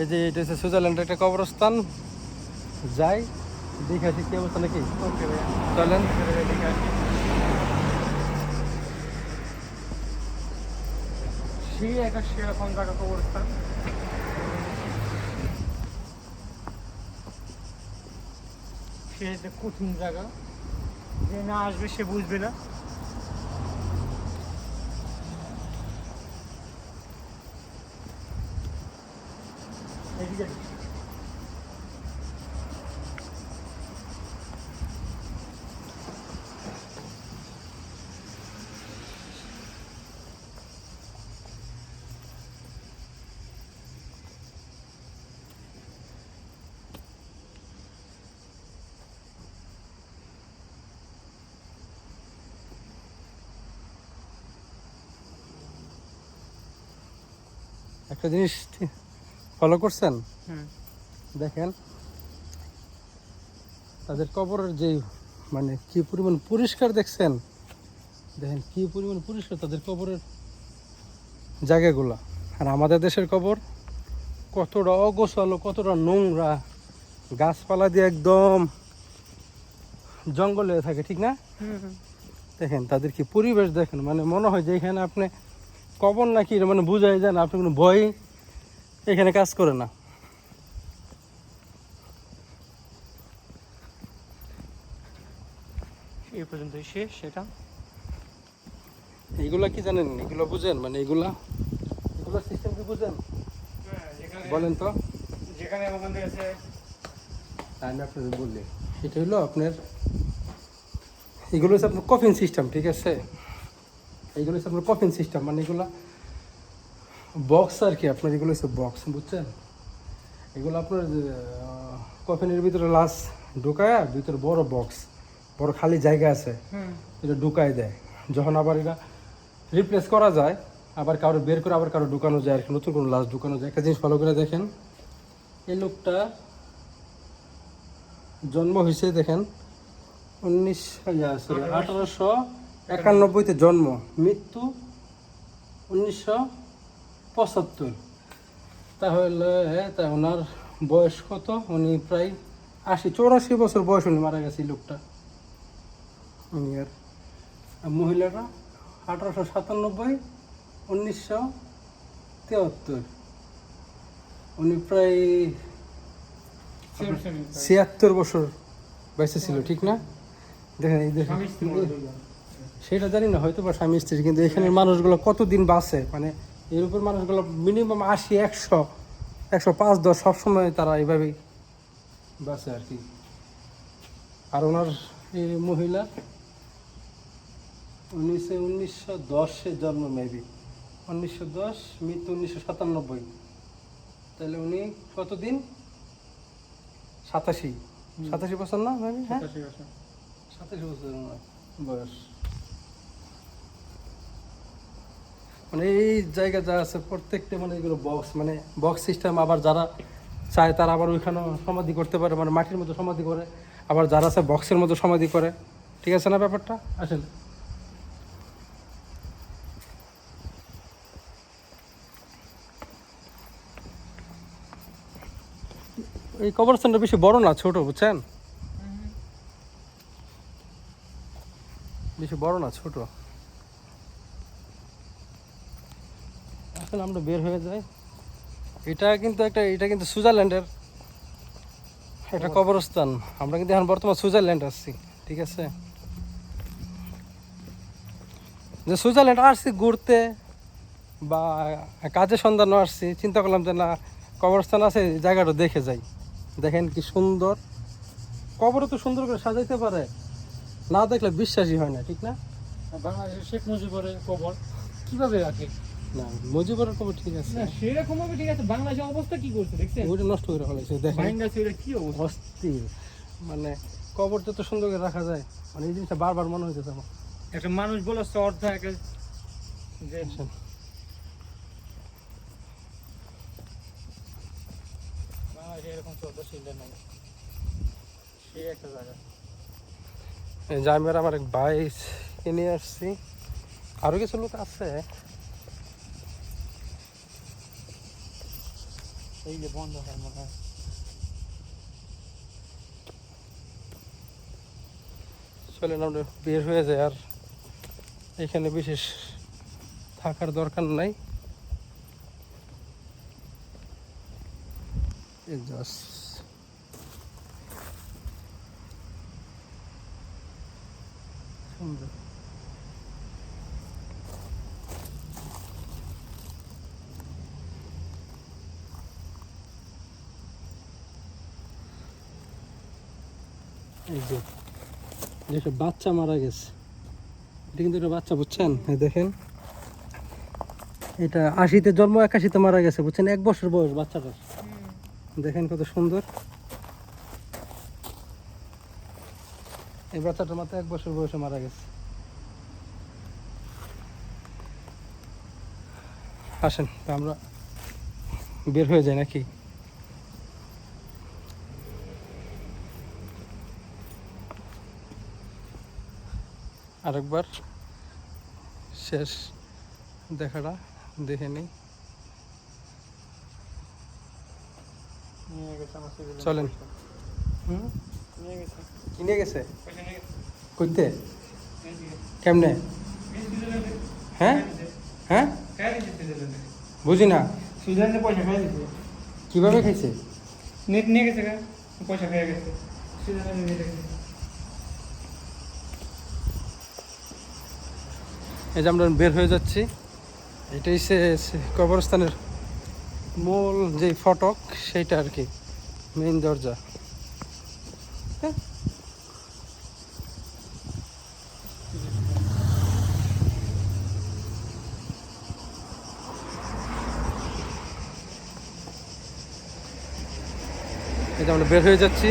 এই যে এটা হচ্ছে সুইজারল্যান্ডের একটা কবরস্থান। যাই দেখে আসি কি অবস্থা নাকি? চলেন। সেই একটা সেরকম জায়গা কবরস্থান। সে একটা কঠিন জায়গা। যে না আসবে সে বুঝবে না। একটা জিনিস ফলো করছেন? দেখেন তাদের কবরের যে মানে কি পরিমাণ পরিষ্কার দেখছেন? দেখেন কি পরিমাণ পরিষ্কার তাদের কবরের জায়গাগুলো। আর আমাদের দেশের কবর কতটা অগোছালো কতটা নোংরা। গাছপালা দিয়ে একদম জঙ্গলে থাকে ঠিক না? দেখেন তাদের কি পরিবেশ দেখেন? মানে মনে হয় যে এখানে আপনি কবর নাকি মানে বুঝাই যায় না আপনি কোনো ভয় এখানে কাজ করে না। এই পর্যন্তই শেষ সেটা এইগুলা কি জানেন? এগুলো বুঝেন? মানে এগুলা এগুলো সিস্টেম কি বুঝেন? বলেন তো। যেখানে আমাদের আছে আমি আপনাদের বললি। এটা হলো আপনার এগুলো হচ্ছে আপনার কফিন সিস্টেম ঠিক আছে? এইগুলো হচ্ছে আপনার কফিন সিস্টেম মানে এগুলা বক্স আর কি আপনার এগুলো হচ্ছে বক্স বুঝছেন? এগুলো আপনার কফিনের ভিতরে লাশ ঢুকায় ভিতরে বড় বক্স বড় খালি জায়গা আছে। এটা ঢুকাই দেয়। যখন আবার এটা রিপ্লেস করা যায় আবার কারও বের করে আবার কারও ঢুকানো যায় আর কি নতুন কোনো লাশ ঢুকানো যায়। একটা জিনিস ফলো করে দেখেন। এই লোকটা জন্ম হয়েছে দেখেন উনিশ সরি আঠারোশো একানব্বইতে জন্ম। মৃত্যু উনিশশো পঁচাত্তর। তাহলে তা ওনার বয়স কত? উনি প্রায় আশি চৌরাশি বছর বয়স উনি মারা গেছে লোকটা। উনি আর? মহিলারা আঠারোশো সাতানব্বই উনিশশো তেহাত্তর। উনি প্রায় ছিয়াত্তর বছর বেঁচে ছিল ঠিক না? দেখেন এই দেখেন। সেটা জানি না হয়তো বা স্বামী স্ত্রী কিন্তু এখানের মানুষগুলো কতদিন বাঁচে? মানে এর উপর মানুষগুলো মিনিমাম আশি একশো একশো পাঁচ দশ সবসময় তারা এইভাবেই বাঁচে আর কি। আর ওনার এই মহিলা উনিশশো উনিশশো দশে জন্ম মেবি উনিশশো দশ মৃত্যু উনিশশো সাতানব্বই। তাহলে উনি কতদিন? সাতাশি। সাতাশি বছর না মেবি হ্যাঁ? সাতাশি বছর। সাতাশি বছর বয়স। মানে এই জায়গা যা আছে প্রত্যেকটা মানে এগুলো বক্স মানে বক্স সিস্টেম আবার যারা চায় তারা আবার ওইখানে সমাধি করতে পারে মানে মাটির মতো সমাধি করে। আবার যারা আছে বক্সের মতো সমাধি করে। ঠিক আছে না ব্যাপারটা? আসেন। এই কবরস্থানটা বেশি বড় না ছোট বুঝছেন? বেশি বড় না ছোট। এখন আমরা বের হয়ে যাই। এটা কিন্তু একটা এটা কিন্তু সুইজারল্যান্ডের একটা কবরস্থান। আমরা কিন্তু এখন বর্তমান সুইজারল্যান্ড আসছি ঠিক আছে? যে সুইজারল্যান্ড আসছি ঘুরতে বা কাজের সন্ধানও আসছি চিন্তা করলাম যে না কবরস্থান আছে জায়গাটা দেখে যাই। দেখেন কি সুন্দর। কবরও তো সুন্দর করে সাজাইতে পারে। না দেখলে বিশ্বাসই হয় না ঠিক না? বাংলাদেশের শেখ মুজিবের কবর কীভাবে রাখে? না মুজিবুরের কবর ঠিক আছে। না সেরকম ভাবে ঠিক আছে বাংলাদেশের অবস্থা কি করছে দেখছেন? ওইটা নষ্ট করে ফেলেছে দেখেন। মাইন্ডা ছিল কি অবস্থা? অস্থির। মানে কবর যত সুন্দর করে রাখা যায় মানে এই জিনিসটা বারবার মনে হইতেছে আমার। একটা মানুষ বলে চর থাকে যে এরকম চর্দা ছিল নাই। সেই একটা জায়গা। এই যে আমি আর আমার এক ভাই নিয়ে আসছি। আরও কিছু লোক আছে। এই যে বন্ধ হয় মনে হয়। চলেন আমরা বের হয়ে যায় আর এখানে বিশেষ থাকার দরকার নাই। সুন্দর। এই যে একটা বাচ্চা মারা গেছে। এটা কিন্তু একটা বাচ্চা, বুঝছেন? দেখেন। এটা আশিতে জন্ম, একাশিতে মারা গেছে, বুঝছেন? এক বছর বয়স বাচ্চাটার। দেখেন কত সুন্দর। এই বাচ্চাটার মাত্র এক বছর বয়সে মারা গেছে। আসেন আমরা বের হয়ে যাই নাকি? আরেকবার শেষ দেখাটা দেখে নিই। নিয়ে গেছে আমার সিভিল চলেন। হুম? নিয়ে গেছে কিনে গেছে? পয়সা নিয়ে গেছে করতে এই দিকে। কেমনে? এই সুইজারল্যান্ডে হ্যাঁ? হ্যাঁ? খাই দিয়েছে সুইজারল্যান্ডে বুঝি না। সুইজারল্যান্ডে পয়সা খাই দিয়েছে কীভাবে খাইছে? নেট নিয়ে গেছে গা পয়সা খেয়ে গেছে সুইজারল্যান্ডে নিয়ে গেছে এই যে আমরা বের হয়ে যাচ্ছি। এটাই সে কবরস্থানের মূল যে ফটক, সেইটা আর কি মেইন দরজা। হ্যাঁ। যে আমরা বের হয়ে যাচ্ছি।